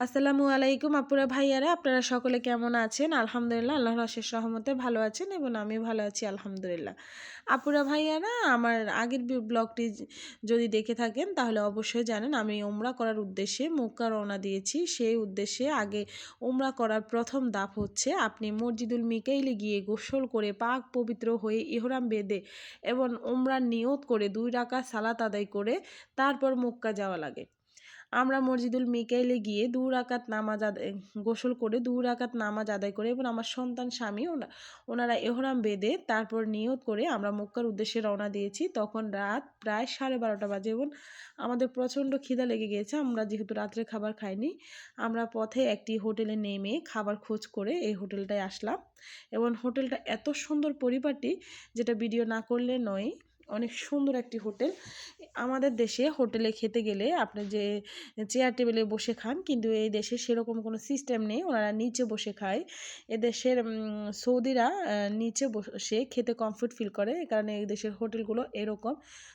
আসসালামু আলাইকুম আপুরা ভাইয়ারা, আপনারা সকলে কেমন আছেন? আলহামদুলিল্লাহ, আল্লাহর অশেষ রহমতে ভালো আছেন এবং আমি ভালো আছি, আলহামদুলিল্লাহ। আপুরা ভাইয়ারা, আমার আগের ব্লগটি যদি দেখে থাকেন, তাহলে অবশ্যই জানেন আমি ওমরা করার উদ্দেশ্যে মক্কা রওনা দিয়েছি। সেই উদ্দেশ্যে আগে ওমরা করার প্রথম দাপ হচ্ছে আপনি মসজিদুল মিকাইলে গিয়ে গোসল করে পাক পবিত্র হয়ে ইহরাম বেঁধে এবং ওমরা নিয়ত করে দুই রাকাত সালাত আদায় করে তারপর মক্কা যাওয়া লাগে। আমরা মসজিদুল মিকাইলে গিয়ে দু রাকাত নামাজ আদায় গোসল করে দু রাকাত নামাজ আদায় করে এবং আমার সন্তান স্বামী ওনা- ওনারা এহরাম বেঁধে তারপর নিয়ত করে আমরা মক্কার উদ্দেশ্যে রওনা দিয়েছি। তখন রাত প্রায় সাড়ে বারোটা বাজে এবং আমাদের প্রচণ্ড খিদা লেগে গিয়েছে। আমরা যেহেতু রাত্রে খাবার খাইনি, আমরা পথে একটি হোটেলে নেমে খাবার খোঁজ করে এই হোটেলটায় আসলাম এবং হোটেলটা এত সুন্দর পরিপাটি যেটা ভিডিও না করলে নয়। অনেক সুন্দর একটি হোটেল। আমাদের দেশে হোটেলে খেতে গেলে আপনি যে চেয়ার টেবিলে বসে খান, কিন্তু এই দেশে সেরকম কোনো সিস্টেম নেই। ওনারা নিচে বসে খায়। এদেশের সৌদিরা নিচে বসে খেতে কমফোর্ট ফিল করে, কারণে এই দেশের হোটেলগুলো এরকম।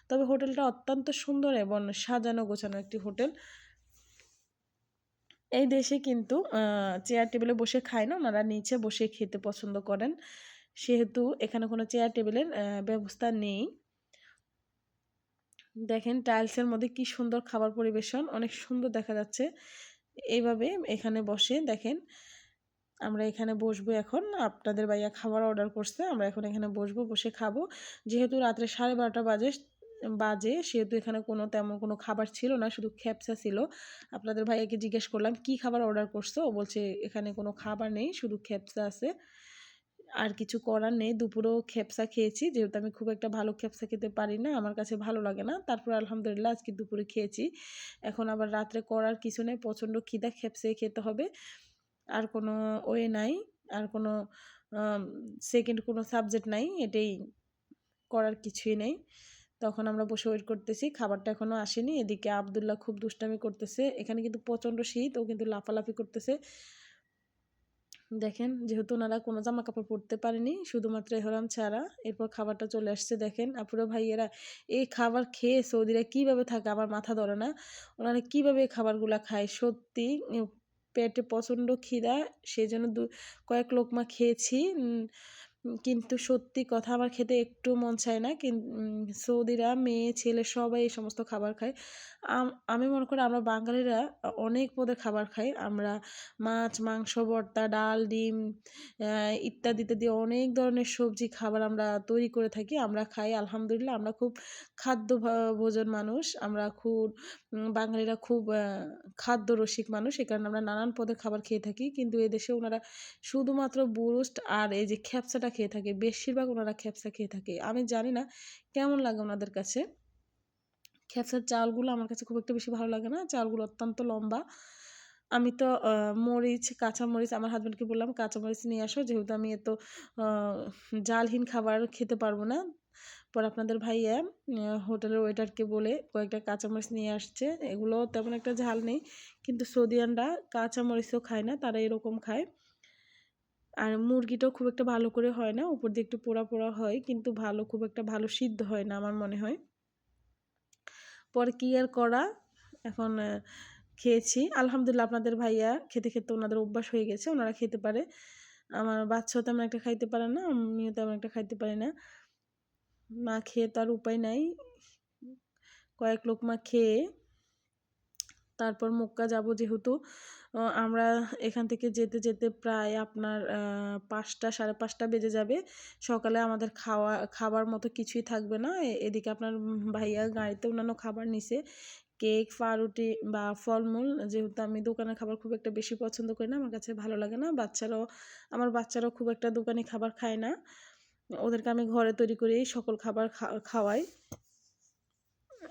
তবে হোটেলটা অত্যন্ত সুন্দর এবং সাজানো গোছানো একটি হোটেল। এই দেশে কিন্তু চেয়ার টেবিলে বসে খায় না, ওনারা নিচে বসে খেতে পছন্দ করেন। সেহেতু এখানে কোনো চেয়ার টেবিলের ব্যবস্থা নেই। দেখেন টাইলসের মধ্যে কি সুন্দর খাবার পরিবেশন, অনেক সুন্দর দেখা যাচ্ছে। এইভাবে এখানে বসে দেখেন, আমরা এখানে বসবো এখন, আপনাদের ভাইয়া খাবার অর্ডার করছে, আমরা এখন এখানে বসবো, বসে খাব। যেহেতু রাত্রে সাড়ে বারোটা বাজে বাজে, সেহেতু এখানে কোনো তেমন কোনো খাবার ছিল না, শুধু খ্যাপসা ছিল। আপনাদের ভাইয়াকে জিজ্ঞেস করলাম, কি খাবার অর্ডার করছ? ও বলছে, এখানে কোনো খাবার নেই, শুধু খ্যাপসা আছে। আর কিছু করার নেই। দুপুরেও খেপসা খেয়েছি। যেহেতু আমি খুব একটা ভালো খেপসা খেতে পারি না, আমার কাছে ভালো লাগে না। তারপর আলহামদুলিল্লাহ আজকে দুপুরে খেয়েছি। এখন আবার রাত্রে করার কিছু নেই। প্রচণ্ড খিদা, খেপসে খেতে হবে। আর কোনো ওয়ে নাই। আর কোনো সেকেন্ড কোনো সাবজেক্ট নাই। এটাই করার কিছুই নেই। তখন আমরা বসে ওয়েট করতেছি। খাবারটা এখনও আসেনি। এদিকে আবদুল্লাহ খুব দুষ্টামি করতেছে। এখানে কিন্তু প্রচণ্ড শীত। ও কিন্তু লাফালাফি করতেছে। দেখেন, যেহেতু ওনারা কোনো জামা কাপড় পরতে পারেনি, শুধুমাত্র এহরাম ছাড়া এরপর খাবারটা চলে আসছে, দেখেন। আপুরা ভাইয়েরা এই খাবার খেয়ে সৌদিরা কীভাবে থাকে আমার মাথা ধরে না। ওনারা কীভাবে এই খাবারগুলো খায়? সত্যি পেটে প্রচণ্ড খিদা সেই জন্য দু, কয়েক লোকমা খেয়েছি কিন্তু সত্যি কথা আমার খেতে একটু মন চায় না। সৌদিরা, মেয়ে, ছেলে সবাই এই সমস্ত খাবার খায়। আমি মনে করি আমরা বাঙালিরা অনেক পদের খাবার খাই। আমরা মাছ, মাংস, ভর্তা, ডাল, ডিম ইত্যাদি ইত্যাদি অনেক ধরনের সবজি খাবার আমরা তৈরি করে থাকি। আমরা খাই, আলহামদুলিল্লাহ আমরা খুব খাদ্য ভোজন মানুষ। আমরা খুব বাঙালিরা খুব খাদ্য রসিক মানুষ। এই কারণে আমরা নানান পদের খাবার খেয়ে থাকি। কিন্তু এদেশে ওনারা শুধুমাত্র বুরুস্ট আর এই যে খ্যাপসাটা খেয়ে থাকে, বেশিরভাগ ওনারা খ্যাপসা খেয়ে থাকে। আমি জানি না কেমন লাগে ওনাদের কাছে। খ্যাপসার চালগুলো আমার কাছে খুব একটা বেশি ভালো লাগে না। চালগুলো অত্যন্ত লম্বা। আমি তো মরিচ, কাঁচা মরিচ, আমার হাজব্যান্ডকে বললাম, কাঁচা মরিচ নিয়ে আসো, যেহেতু আমি এত জালহীন খাবার খেতে পারব না। পর আপনাদের ভাইয়া হোটেলের ওয়েটারকে বলে, কয়েকটা কাঁচামরিচ নিয়ে আসছে। এগুলো তেমন একটা ঝাল নেই, কিন্তু সৌদিয়ানরা কাঁচামরিচও খায় না, তারা এরকম খায়। আর মুরগিটাও খুব একটা ভালো করে হয় না, উপর দিয়ে একটু পোড়া পোড়া হয়, কিন্তু ভালো, খুব একটা ভালো সিদ্ধ হয় না আমার মনে হয়। পরে কি আর করা? এখন খেয়েছি। আলহামদুলিল্লাহ আপনাদের ভাইয়া খেতে খেতে ওনাদের অভ্যাস হয়ে গেছে, ওনারা খেতে পারে। আমার বাচ্চাও তেমন একটা খাইতে পারে না, আমিও তেমন একটা খাইতে পারি না। না খেয়ে তার উপায় নাই। কয়েক লোকমা খেয়ে তারপর মক্কা যাব যেহেতু আমরা এখান থেকে যেতে যেতে প্রায় আপনার পাঁচটা, সাড়ে পাঁচটা বেজে যাবে। সকালে আমাদের খাওয়া, খাবার মতো কিছুই থাকবে না। এদিকে আপনার ভাইয়া গাড়িতে অন্যান্য খাবার নিছে। কেক পাউরুটি বা ফলমূল যেহেতু আমি দোকানের খাবার খুব একটা বেশি পছন্দ করি না, আমার কাছে ভালো লাগে না। বাচ্চারাও, আমার বাচ্চারাও খুব একটা দোকানি খাবার খায় না। ওদেরকে আমি ঘরে তৈরি করেই সকল খাবার খাওয়াই।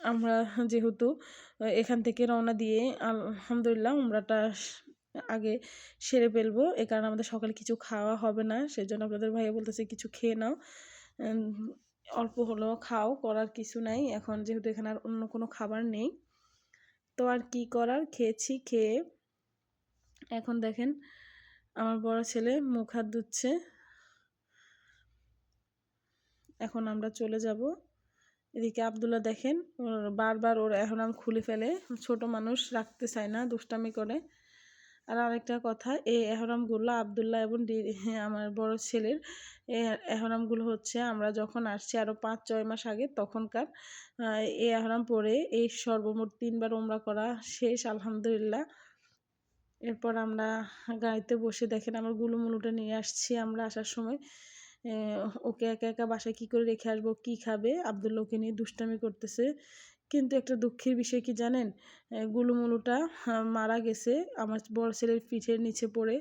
আমরা যেহেতু এখান থেকে রওনা দিয়ে আলহামদুলিল্লাহ উমরাটা আগে সেরে ফেলব। এ কারণে আমাদের সকালে কিছু খাওয়া হবে না সেই জন্য আপনাদের ভাইয়া বলতেছে কিছু খেয়ে নাও। অল্প হলেও খাও, করার কিছু নাই। এখন যেহেতু এখানে আর অন্য কোনো খাবার নেই। তো আর কি করার? খেয়েছি, খেয়ে এখন দেখেন আমার বড় ছেলে মুখ হাত ধুচ্ছে। এখন আমরা চলে যাব। এদিকে আবদুল্লাহ দেখেন ওর বারবার ওর এহরাম খুলে ফেলে ছোট মানুষ রাখতে চায় না দুষ্টামি করে। আর আরেকটা কথা এই এহরামগুলো আবদুল্লাহ এবং হ্যাঁ, আমার বড় ছেলের এই এহরামগুলো হচ্ছে আমরা যখন আসছি আরও পাঁচ ছয় মাস আগে তখনকার এই এহরাম পরে এই সর্বমোট তিনবার ওমরা করা শেষ আলহামদুলিল্লাহ। এরপর আমরা গাড়িতে বসে দেখেন আমার গুলুমুলুটা নিয়ে আসছি আমরা আসার সময়। ওকে একা একা বাসায় কি করে রেখে আসব, কী খাবে? আবদুল্লাহকে নিয়ে দুষ্টামি করতেছে। কিন্তু একটা দুঃখের বিষয় কি জানেন? গুলু গুলুমুলুটা মারা গেছে। আমার বড় ছেলের পিঠের নিচে পড়ে।